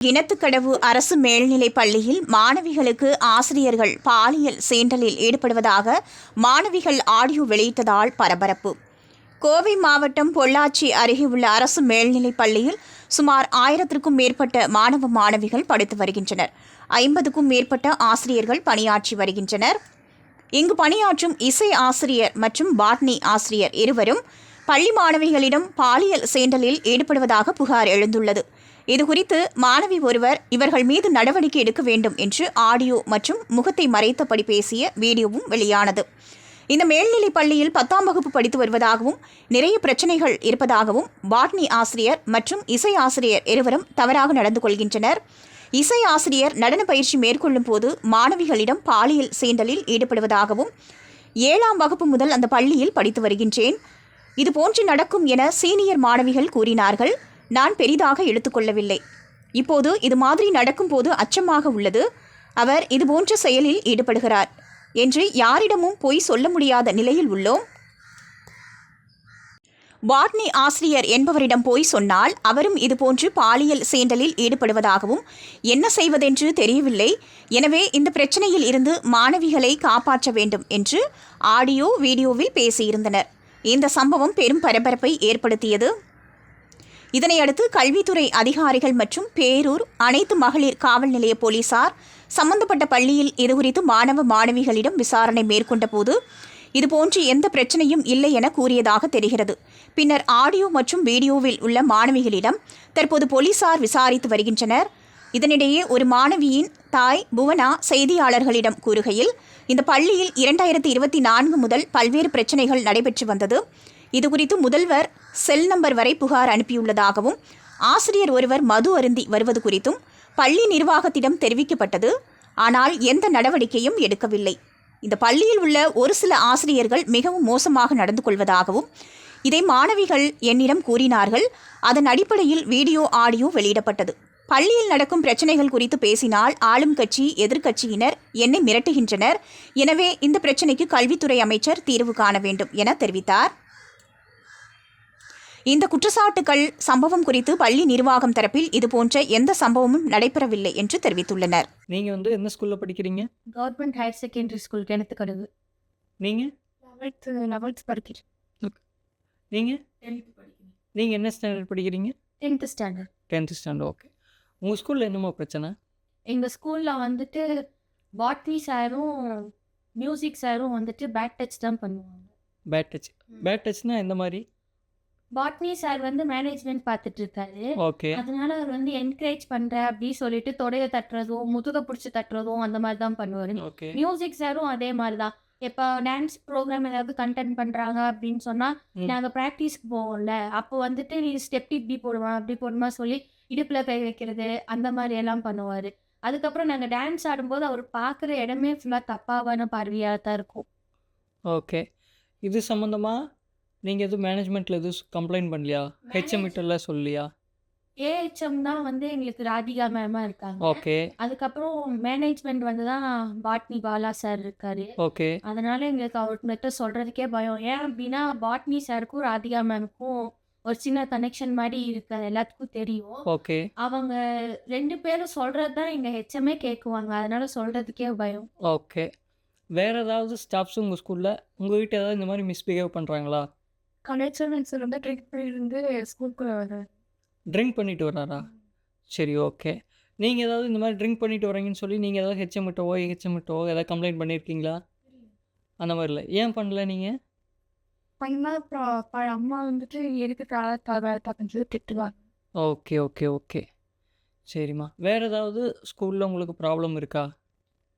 இனத்துக்கடவு அரசு மேல்நிலைப் பள்ளியில் மாணவிகளுக்கு ஆசிரியர்கள் பாலியல் சீண்டலில் ஈடுபடுவதாக மாணவிகள் ஆடியோ வெளியிட்டதால் பரபரப்பு. கோவை மாவட்டம் பொள்ளாச்சி அருகே உள்ள அரசு மேல்நிலைப் பள்ளியில் சுமார் ஆயிரத்திற்கும் மேற்பட்ட மாணவ மாணவிகள் படித்து வருகின்றனர். ஐம்பதுக்கும் மேற்பட்ட ஆசிரியர்கள் பணியாற்றி வருகின்றனர். இங்கு பணியாற்றும் இசை ஆசிரியர் மற்றும் பாட்னி ஆசிரியர் இருவரும் பள்ளி மாணவிகளிடம் பாலியல் சேண்டலில் ஈடுபடுவதாக புகார் எழுந்துள்ளது. இதுகுறித்து மாணவி ஒருவர் இவர்கள் மீது நடவடிக்கை எடுக்க வேண்டும் என்று ஆடியோ மற்றும் முகத்தை மறைத்தபடி பேசிய வீடியோவும் வெளியானது. இந்த மேல்நிலைப் பள்ளியில் பத்தாம் வகுப்பு படித்து வருவதாகவும் நிறைய பிரச்சனைகள் இருப்பதாகவும் பாட்னி ஆசிரியர் மற்றும் இசை ஆசிரியர் இருவரும் தவறாக நடந்து கொள்கின்றனர். இசை ஆசிரியர் நடன பயிற்சி மேற்கொள்ளும் போது மாணவிகளிடம் பாலியல் சீண்டலில் ஈடுபடுவதாகவும் ஏழாம் வகுப்பு முதல் அந்த பள்ளியில் படித்து வருகின்றேன். இது போன்று நடக்கும் என சீனியர் மாணவிகள் கூறினார்கள். நான் பெரிதாக எடுத்துக்கொள்ளவில்லை இப்போது இது மாதிரி நடக்கும்போது அச்சமாக உள்ளது. அவர் இதுபோன்ற செயலில் ஈடுபடுகிறார் என்று யாரிடமும் பொய் சொல்ல முடியாத நிலையில் உள்ளோம். பாட்னி ஆசிரியர் என்பவரிடம் போய் சொன்னால் அவரும் இதுபோன்று பாலியல் சேண்டலில் ஈடுபடுவதாகவும் என்ன செய்வதென்று தெரியவில்லை. எனவே இந்த பிரச்சனையில் இருந்து மாணவிகளை காப்பாற்ற வேண்டும் என்று ஆடியோ வீடியோவில் பேசியிருந்தனர். இந்த சம்பவம் பெரும் பரபரப்பை ஏற்படுத்தியது. இதனையடுத்து கல்வித்துறை அதிகாரிகள் மற்றும் பேரூர் அனைத்து மகளிர் காவல் நிலைய போலீசார் சம்பந்தப்பட்ட பள்ளியில் இதுகுறித்து மாணவ மாணவிகளிடம் விசாரணை மேற்கொண்ட போது இதுபோன்று எந்த பிரச்சனையும் இல்லை என கூறியதாக தெரிகிறது. பின்னர் ஆடியோ மற்றும் வீடியோவில் உள்ள மாணவிகளிடம் தற்போது போலீசார் விசாரித்து வருகின்றனர். இதனிடையே ஒரு மாணவியின் தாய் புவனா செய்தியாளர்களிடம் கூறுகையில் இந்த பள்ளியில் இரண்டாயிரத்தி இருபத்தி நான்கு முதல் பல்வேறு பிரச்சனைகள் நடைபெற்று வந்தது. இதுகுறித்து முதல்வர் செல் நம்பர் வரை புகார் அனுப்பியுள்ளதாகவும் ஆசிரியர் ஒருவர் மது அருந்தி வருவது குறித்தும் பள்ளி நிர்வாகத்திடம் தெரிவிக்கப்பட்டது. ஆனால் எந்த நடவடிக்கையும் எடுக்கவில்லை. இந்த பள்ளியில் உள்ள ஒரு சில ஆசிரியர்கள் மிகவும் மோசமாக நடந்து கொள்வதாகவும் இதை மாணவிகள் என்னிடம் கூறினார்கள். அதன் அடிப்படையில் வீடியோ ஆடியோ வெளியிடப்பட்டது. பள்ளியில் நடக்கும் பிரச்சனைகள் குறித்து பேசினால் ஆளும் கட்சி எதிர்க்கட்சியினர் என்னை மிரட்டுகின்றனர். எனவே இந்த பிரச்சனைக்கு கல்வித்துறை அமைச்சர் தீர்வு காண வேண்டும் என தெரிவித்தார். இந்த குற்றச்சாட்டுகள் சம்பவம் குறித்து பள்ளி நிர்வாகம் தரப்பில் இதுபோன்ற எந்த சம்பவமும் நடைபெறவில்லை என்று தெரிவித்துள்ளனர். நீங்கள் வந்து எந்த ஸ்கூலில் படிக்கிறீங்க? Government higher secondary school Kinathukadavu. நீங்கள் லெவல்த்து லெவல்த் படிக்கிறேன். நீங்கள் நீங்கள் என்ன ஸ்டாண்டர்ட் படிக்கிறீங்க? Tenth standard. Tenth standard okay. உங்கள் ஸ்கூலில் என்னமோ பிரச்சனை? எங்கள் ஸ்கூலில் வந்துட்டு பாட்னி சாரும் மியூசிக் சாரும் வந்துட்டு பேக் டச் தான் பண்ணுவாங்க. Bad touch. பேட் டச்னா எந்த மாதிரி? பாட்னி சார் வந்து மேனேஜ்மெண்ட் பார்த்துட்டு இருக்காரு ஓகே. அதனால அவர் வந்து என்கரேஜ் பண்ற அப்படின்னு சொல்லிட்டு தொடைய தட்டுறதும் முதுக பிடிச்சி தட்டுறதும் அந்த மாதிரி தான் பண்ணுவாரு. மியூசிக் சாரும் அதே மாதிரி தான். இப்போ டான்ஸ் ப்ரோக்ராம் ஏதாவது கண்டென்ட் பண்ணுறாங்க அப்படின்னு சொன்னால் ம். நாங்கள் ப்ராக்டிஸ்க்கு போவோம்ல. அப்போ வந்துட்டு நீ ஸ்டெப் இப்படி போடுவான் அப்படி போடுமா சொல்லி இடுப்பில் கை வைக்கிறது அந்த மாதிரி எல்லாம் பண்ணுவார். அதுக்கப்புறம் நாங்கள் டான்ஸ் ஆடும்போது அவர் பார்க்குற இடமே ஃபுல்லாக தப்பாவான பார்வையாக தான் இருக்கும். ஓகே. இது சம்மந்தமாக நீங்கள் எதுவும் மேனேஜ்மெண்ட்டில் எதுவும் கம்ப்ளைண்ட் பண்ணலையா? ஹெச்எம்கிட்டலாம் சொல்லியா ஏஹெச்எம் தான் வந்து எங்களுக்கு ராதிகா மேமாக இருக்காங்க. ஓகே அதுக்கப்புறம் மேனேஜ்மெண்ட் வந்து தான் பாட்னி பாலா சார் இருக்காரு. ஓகே அதனால எங்களுக்கு அவர்கிட்ட சொல்றதுக்கே பயம். ஏன் அப்படின்னா பாட்னி சாருக்கும் ராதிகா மேமுக்கும் ஒரு சின்ன கனெக்ஷன் மாதிரி இருக்கு அது எல்லாத்துக்கும் தெரியும். ஓகே அவங்க ரெண்டு பேரும் சொல்றது தான் எங்க ஹெச்எம்ஏ கேட்குவாங்க அதனால சொல்றதுக்கே பயம். ஓகே வேறு ஏதாவது ஸ்டாஃப்ஸ் உங்கள் ஸ்கூலில் உங்கள் வீட்டு ஏதாவது இந்த மாதிரி மிஸ்பிஹேவ் பண்ணுறாங்களா கனெக்ஷன் சார் வந்து ட்ரிக் இருந்து ஸ்கூலுக்குள்ள வர ட்ரிங்க் பண்ணிட்டு வராரா சரி ஓகே நீங்கள் ஏதாவது இந்த மாதிரி ட்ரிங்க் பண்ணிட்டு வரீங்கன்னு சொல்லி நீங்கள் ஏதாவது ஹெச்எம் கிட்டவோ ஹெச்எம் கிட்டவோ ஏதாவது கம்ப்ளைண்ட் பண்ணியிருக்கீங்களா? அந்த மாதிரி இல்லை. ஏன் பண்ணல நீங்கள் பையனா அப்புறம் அம்மா வந்துட்டு எதுக்கு தப்பு திட்டுவாங்க. ஓகே ஓகே ஓகே சரிம்மா. வேறு ஏதாவது ஸ்கூலில் உங்களுக்கு ப்ராப்ளம் இருக்கா?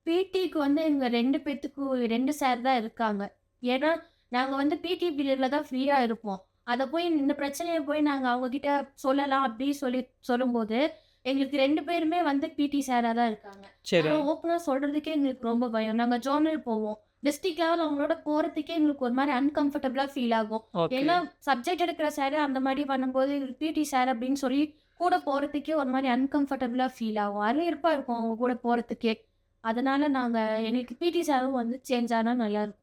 பிடிக்கு வந்து எங்க ரெண்டு பேத்துக்கும் ரெண்டு சார் தான் இருக்காங்க. ஏன்னா நாங்கள் வந்து பிடி பீரியடில் தான் ஃப்ரீயாக இருப்போம். அதை போய் இந்த பிரச்சனையை போய் நாங்கள் அவங்கக்கிட்ட சொல்லலாம் அப்படின்னு சொல்லி சொல்லும்போது எங்களுக்கு ரெண்டு பேருமே வந்து பிடி சாராக தான் இருக்காங்க. ஓப்பனாக சொல்கிறதுக்கே எங்களுக்கு ரொம்ப பயம். நாங்கள் ஜோனல் போவோம். டிஸ்ட்ரிக்ட் லெவல் அவங்களோட போகிறதுக்கே எங்களுக்கு ஒரு மாதிரி அன்கம்ஃபர்டபுளாக ஃபீல் ஆகும். ஏன்னா சப்ஜெக்ட் எடுக்கிற சார் அந்த மாதிரி பண்ணும்போது எங்களுக்கு பிடி சார் அப்படின்னு சொல்லி கூட போகிறதுக்கே ஒரு மாதிரி அன்கம்ஃபர்டபுளாக ஃபீல் ஆகும். அரையிருப்பாக இருக்கும் அவங்க கூட போகிறதுக்கே அதனால நாங்கள் எங்களுக்கு பிடி சாரும் வந்து சேஞ்ச் ஆனால் நல்லா இருக்கும்.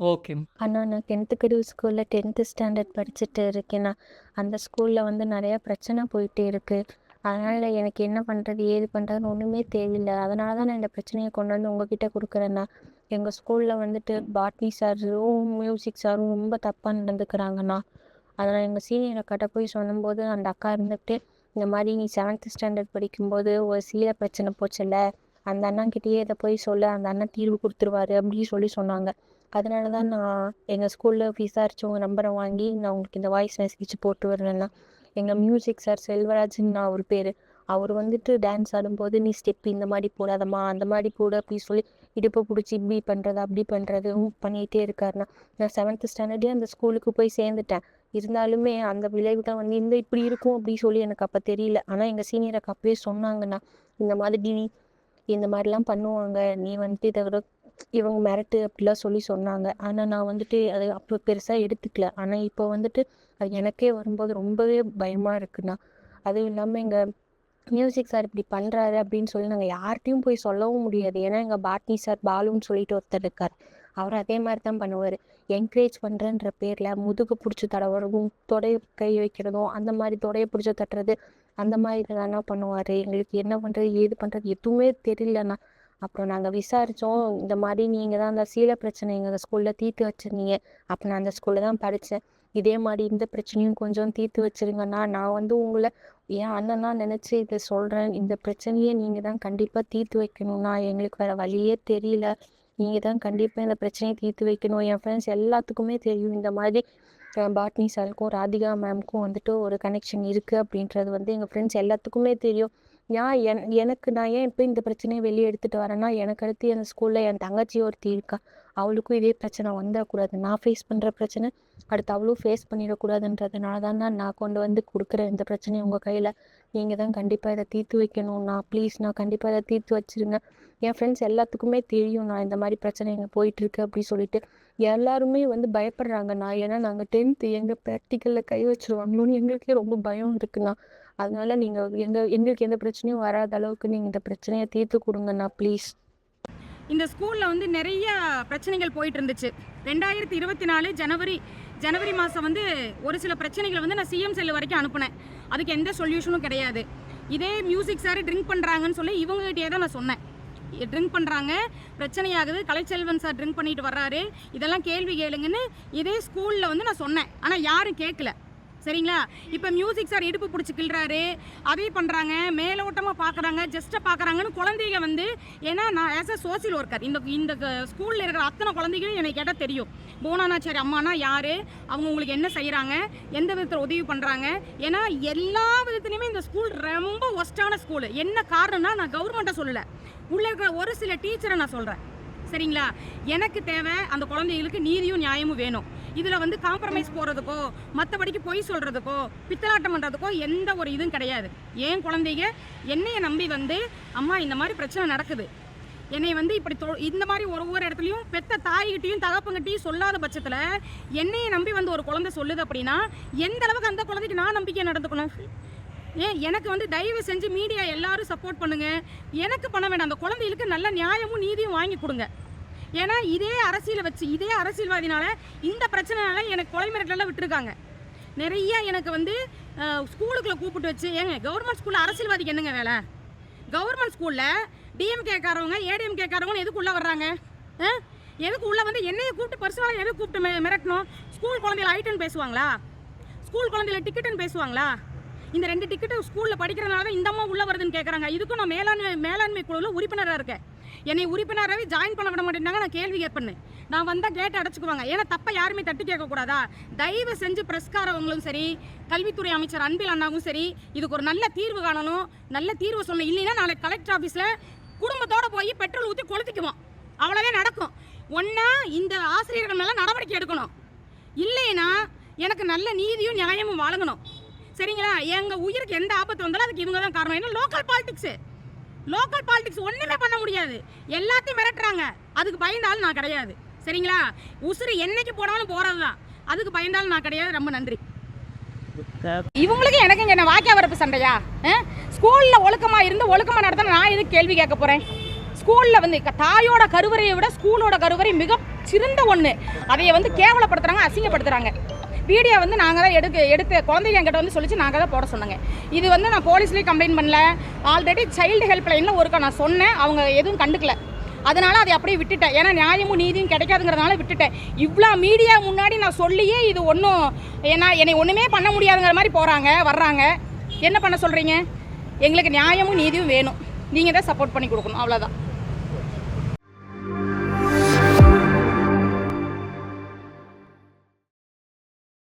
ஓகே. அண்ணா நான் டென்த்து கடவு ஸ்கூலில் டென்த்து ஸ்டாண்டர்ட் படிச்சுட்டு இருக்கேன்னா அந்த ஸ்கூலில் வந்து நிறையா பிரச்சனை போயிட்டே இருக்குது அதனால் எனக்கு என்ன பண்ணுறது ஏது பண்ணுறதுன்னு ஒன்றுமே தெரியல. அதனால தான் நான் இந்த பிரச்சனையை கொண்டு வந்து உங்ககிட்ட கொடுக்குறேண்ணா எங்கள் ஸ்கூலில் வந்துட்டு பாட்னி சாரும் மியூசிக் சாரும் ரொம்ப தப்பாக நடந்துக்கிறாங்கண்ணா அதனால் எங்கள் சீனியர் அக்காட்ட போய் சொல்லும்போது அந்த அக்கா இருந்துட்டு இந்த மாதிரி நீ செவன்த் ஸ்டாண்டர்ட் படிக்கும்போது ஒரு சீல பிரச்சனை போச்சுல்ல. அந்த அண்ணாக்கிட்டேயே இதை போய் சொல்லு. அந்த அண்ணன் தீர்வு கொடுத்துருவாரு. அப்படின்னு சொல்லி சொன்னாங்க. அதனால தான் நான் எங்கள் ஸ்கூலில் விசாரித்தவங்க நம்பரை வாங்கி நான் உங்களுக்கு இந்த வாய்ஸ் மெசேஜ் போட்டு வரேன்னா எங்கள் மியூசிக் சார் செல்வராஜன் நான் அவர் பேர். அவர் வந்துட்டு டான்ஸ் ஆடும்போது நீ ஸ்டெப் இந்த மாதிரி போடாதம்மா அந்த மாதிரி போடு அப்படி சொல்லி இடுப்பை பிடிச்சி இப்படி பண்ணுறது அப்படி பண்ணுறது பண்ணிகிட்டே இருக்காருண்ணா நான் செவன்த் ஸ்டாண்டர்டே அந்த ஸ்கூலுக்கு போய் சேர்ந்துட்டேன். இருந்தாலுமே அந்த விளைவுகள் வந்து இந்த இப்படி இருக்கும் அப்படின்னு சொல்லி எனக்கு அப்போ தெரியல. ஆனால் எங்கள் சீனியர் அக்கா அப்பவே சொன்னாங்கண்ணா இந்த மாதிரி நீ இந்த மாதிரிலாம் பண்ணுவாங்க. நீ வந்துட்டு இதை விட இவங்க மிரட்டு அப்படிலாம் சொல்லி சொன்னாங்க. ஆனால் நான் வந்துட்டு அது அப்போ பெருசாக எடுத்துக்கல. ஆனால் இப்போ வந்துட்டு அது எனக்கே வரும்போது ரொம்பவே பயமாக இருக்குண்ணா. அதுவும் இல்லாமல் எங்கள் மியூசிக் சார் இப்படி பண்ணுறாரு அப்படின்னு சொல்லி நாங்கள் யார்கிட்டையும் போய் சொல்லவும் முடியாது. ஏன்னா எங்கள் பாட்னி சார் பாலுன்னு சொல்லிட்டு ஒருத்தர் இருக்கார். அவர் அதே மாதிரி தான் பண்ணுவார். என்கரேஜ் பண்ணுறன்ற பேரில் முதுகு பிடிச்சி தடவுறதும் தொடைய கை வைக்கிறதும் அந்த மாதிரி தொடைய பிடிச்சி தட்டுறது அந்த மாதிரி தானே பண்ணுவார். எங்களுக்கு என்ன பண்ணுறது ஏது பண்ணுறது எதுவுமே தெரியலண்ணா. அப்புறம் நாங்கள் விசாரித்தோம் இந்த மாதிரி நீங்கள் தான் அந்த சீல பிரச்சனை எங்கள் ஸ்கூலில் தீர்த்து வச்சிருந்தீங்க. அப்போ நான் அந்த ஸ்கூலில் தான் படித்தேன் இதே மாதிரி இந்த பிரச்சனையும் கொஞ்சம் தீர்த்து வச்சிருங்கண்ணா. நான் வந்து உங்களை என் அண்ணனா நினச்சி இதை சொல்கிறேன் இந்த பிரச்சனையை நீங்கள் தான் கண்டிப்பாக தீர்த்து வைக்கணும்னா எங்களுக்கு வேறு வழியே தெரியல. நீங்கள் தான் கண்டிப்பாக இந்த பிரச்சனையை தீர்த்து வைக்கணும். என் ஃப்ரெண்ட்ஸ் எல்லாத்துக்குமே தெரியும். இந்த மாதிரி பாட்னி சாருக்கும் ராதிகா மேம்க்கும் வந்துட்டு ஒரு கனெக்ஷன் இருக்குது அப்படின்றது வந்து எங்கள் ஃப்ரெண்ட்ஸ் எல்லாத்துக்குமே தெரியும். ஏன் என் எனக்கு நான் ஏன் இப்போ இந்த பிரச்சனையை வெளியே எடுத்துகிட்டு வரேன்னா எனக்கு அடுத்து என் ஸ்கூலில் என் தங்கச்சி ஒருத்தி இருக்கா. அவளுக்கும் இதே பிரச்சனை வந்துடக்கூடாது. நான் ஃபேஸ் பண்ணுற பிரச்சனை அடுத்து அவளும் ஃபேஸ் பண்ணிடக்கூடாதுன்றதுனால தான் நான் கொண்டு வந்து கொடுக்குறேன் இந்த பிரச்சனையை உங்கள் கையில். நீங்கள் தான் கண்டிப்பாக இதை தீர்த்து வைக்கணும். நான் ப்ளீஸ் நான் கண்டிப்பாக இதை தீர்த்து வச்சிருங்க. என் ஃப்ரெண்ட்ஸ் எல்லாத்துக்குமே தெரியும் நான் இந்த மாதிரி பிரச்சனை எங்கே போயிட்டுருக்கு அப்படி சொல்லிட்டு. எல்லாருமே வந்து பயப்படுறாங்கண்ணா ஏன்னா நாங்கள் டென்த்து எங்கள் ப்ராக்டிக்கலில் கை வச்சுருவாங்களோன்னு எங்களுக்கே ரொம்ப பயம் இருக்குண்ணா. அதனால நீங்கள் எந்த எங்களுக்கு எந்த பிரச்சனையும் வராத அளவுக்கு நீங்கள் இந்த பிரச்சனையை தீர்த்து கொடுங்கண்ணா ப்ளீஸ் இந்த ஸ்கூலில் வந்து நிறைய பிரச்சனைகள் போயிட்டு இருந்துச்சு ரெண்டாயிரத்தி இருபத்தி நாலு ஜனவரி ஜனவரி மாதம் வந்து ஒரு சில பிரச்சனைகளை வந்து நான் சிஎம் செல்லு வரைக்கும் அனுப்புனேன். அதுக்கு எந்த சொல்யூஷனும் கிடையாது. இதே மியூசிக் சார் ட்ரிங்க் பண்ணுறாங்கன்னு சொல்லி இவங்ககிட்டயே தான் நான் சொன்னேன். ட்ரிங்க் பண்ணுறாங்க பிரச்சனையாகுது கலைச்செல்வன் சார் ட்ரிங்க் பண்ணிட்டு வர்றாரு. இதெல்லாம் கேள்வி கேளுங்கன்னு இதே ஸ்கூலில் வந்து நான் சொன்னேன். ஆனால் யாரும் கேட்கல சரிங்களா? இப்போ மியூசிக் சார் இடுப்பு பிடிச்சி கிள்றாரு. அதே பண்ணுறாங்க மேலோட்டமாக பார்க்குறாங்க ஜஸ்ட்டை பார்க்குறாங்கன்னு குழந்தைங்க வந்து ஏன்னா நான் ஆஸ் அ சோசியல் ஒர்க்கர் இந்த இந்த ஸ்கூலில் இருக்கிற அத்தனை குழந்தைகளும் எனக்கு கேட்டால் தெரியும். போனானாச்சாரி அம்மானா யார்? அவங்க உங்களுக்கு என்ன செய்கிறாங்க எந்த விதத்தில் உதவி பண்ணுறாங்க ஏன்னா எல்லா விதத்துலையுமே இந்த ஸ்கூல் ரொம்ப ஒஸ்ட்டான ஸ்கூலு என்ன காரணம்னா நான் கவர்மெண்ட்டை சொல்லலை. உள்ளே இருக்கிற ஒரு சில டீச்சரை நான் சொல்கிறேன் சரிங்களா? எனக்கு தேவை அந்த குழந்தைகளுக்கு நீதியும் நியாயமும் வேணும். இதில் வந்து காம்ப்ரமைஸ் போகிறதுக்கோ மற்றபடிக்கு பொய் சொல்கிறதுக்கோ பித்தலாட்டம் பண்ணுறதுக்கோ எந்த ஒரு இதுவும் கிடையாது. ஏன் குழந்தைங்க? என்னையை நம்பி வந்து அம்மா இந்த மாதிரி பிரச்சனை நடக்குது. என்னை வந்து இப்படி தொ இந்த மாதிரி ஒரு ஒரு இடத்துலையும் பெத்த தாய்கிட்டையும் தகப்பங்கிட்டையும் சொல்லாத பட்சத்தில் என்னையை நம்பி வந்து ஒரு குழந்தை சொல்லுது அப்படின்னா எந்த அளவுக்கு அந்த குழந்தைக்கு நான் நம்பிக்கை நடந்துக்கணும்? ஏன் எனக்கு வந்து தயவு செஞ்சு மீடியா எல்லாரும் சப்போர்ட் பண்ணுங்க. எனக்கு பண்ண வேண்டாம் அந்த குழந்தைகளுக்கு நல்ல நியாயமும் நீதியும் வாங்கி கொடுங்க. ஏன்னா இதே அரசியலை வச்சு இதே அரசியல்வாதினால இந்த பிரச்சனைனால எனக்கு கொலை மிரட்டலாம் விட்டுருக்காங்க. நிறைய எனக்கு வந்து ஸ்கூலுக்குள்ளே கூப்பிட்டு வச்சு ஏங்க கவர்மெண்ட் ஸ்கூலில் அரசியல்வாதிக்கு என்னங்க வேலை? கவர்மெண்ட் ஸ்கூலில் டிஎம்கேக்காரவங்க ஏடிஎம்கேக்காரவங்க எதுக்கு உள்ளே வர்றாங்க? ஆ? எதுக்கு உள்ளே வந்து என்னையை கூப்பிட்டு பர்சனலாக எதுக்கு கூப்பிட்டு மிரட்டணும்? ஸ்கூல் குழந்தையில ஐட்டன் பேசுவாங்களா? ஸ்கூல் குழந்தையில டிக்கெட்டுன்னு பேசுவாங்களா? இந்த ரெண்டு டிக்கெட்டு ஸ்கூலில் படிக்கிறதுனால தான் இந்த அம்மா உள்ளே வருதுன்னு கேட்குறாங்க இதுக்கும் நான் மேலாண்மை மேலாண்மை குழுவில் உறுப்பினராக இருக்கேன். என்னை உறுப்பினராகவே ஜாயின் பண்ண விட மாட்டேன்னாங்க நான் கேள்வி கேட்பேன் நான் வந்தால் கேட்டை அடைச்சிக்குவாங்க. ஏன்னா தப்பை யாருமே தட்டி கேட்கக்கூடாதா தயவு செஞ்சு பிரஸ்காரவங்களும் சரி கல்வித்துறை அமைச்சர் அன்பில் அண்ணாவும் சரி இதுக்கு ஒரு நல்ல தீர்வு காணணும். நல்ல தீர்வு சொல்லணும். இல்லைன்னா நாளைக்கு கலெக்டர் ஆஃபீஸில் குடும்பத்தோடு போய் பெட்ரோல் ஊற்றி கொளுத்திக்குவோம். அவ்வளோவே நடக்கும். ஒன்றா இந்த ஆசிரியர்கள் மேலே நடவடிக்கை எடுக்கணும். இல்லைன்னா எனக்கு நல்ல நீதியும் நியாயமும் வழங்கணும். சரிங்களா? எங்கள் உயிருக்கு எந்த ஆபத்து வந்தாலும் அதுக்கு இவங்க தான் காரணம். ஏன்னா லோக்கல் பாலிடிக்ஸு லோக்கல் பாலிடிக்ஸ் ஒன்றுமே பண்ண முடியாது. எல்லாத்தையும் மிரட்டுறாங்க. அதுக்கு பயந்தாலும் நான் கிடையாது. சரிங்களா? உசுறு என்னைக்கு போனாலும் போகிறது தான் அதுக்கு பயந்தாலும் நான் கிடையாது. ரொம்ப நன்றி. இவங்களுக்கு எனக்கு இங்கே என்ன வாக்கிய வரப்பு சண்டையா? ஸ்கூலில் ஒழுக்கமாக இருந்து ஒழுக்கமாக நடத்தின நான் எதுக்கு கேள்வி கேட்க போகிறேன் ஸ்கூலில் வந்து க- தாயோட கருவறையை விட ஸ்கூலோட கருவறை மிக சிறந்த ஒன்று அதையை வந்து கேவலப்படுத்துகிறாங்க அசிங்கப்படுத்துகிறாங்க வீடியோ வந்து நாங்கள் தான் எடுக்க எடுத்து குழந்தைங்க என்கிட்ட வந்து சொல்லிச்சு நாங்கள் தான் போட சொன்னாங்க. இது வந்து நான் போலீஸ்லேயும் கம்ப்ளைண்ட் பண்ணல. ஆல்ரெடி சைல்டு ஹெல்ப்லைனில் ஒருக்கா நான் சொன்னேன். அவங்க எதுவும் கண்டுக்கல. அதனால அதை அப்படியே விட்டுட்டேன். ஏன்னா நியாயமும் நீதியும் கிடைக்காதுங்கிறதுனால விட்டுட்டேன். இவ்வளோ மீடியா முன்னாடி நான் சொல்லியே இது ஒன்றும் ஏன்னா என்னை ஒன்றுமே பண்ண முடியாதுங்கிற மாதிரி போகிறாங்க வர்றாங்க. என்ன பண்ண சொல்கிறீங்க எங்களுக்கு நியாயமும் நீதியும் வேணும். நீங்கள் தான் சப்போர்ட் பண்ணி கொடுக்கணும். அவ்வளோதான்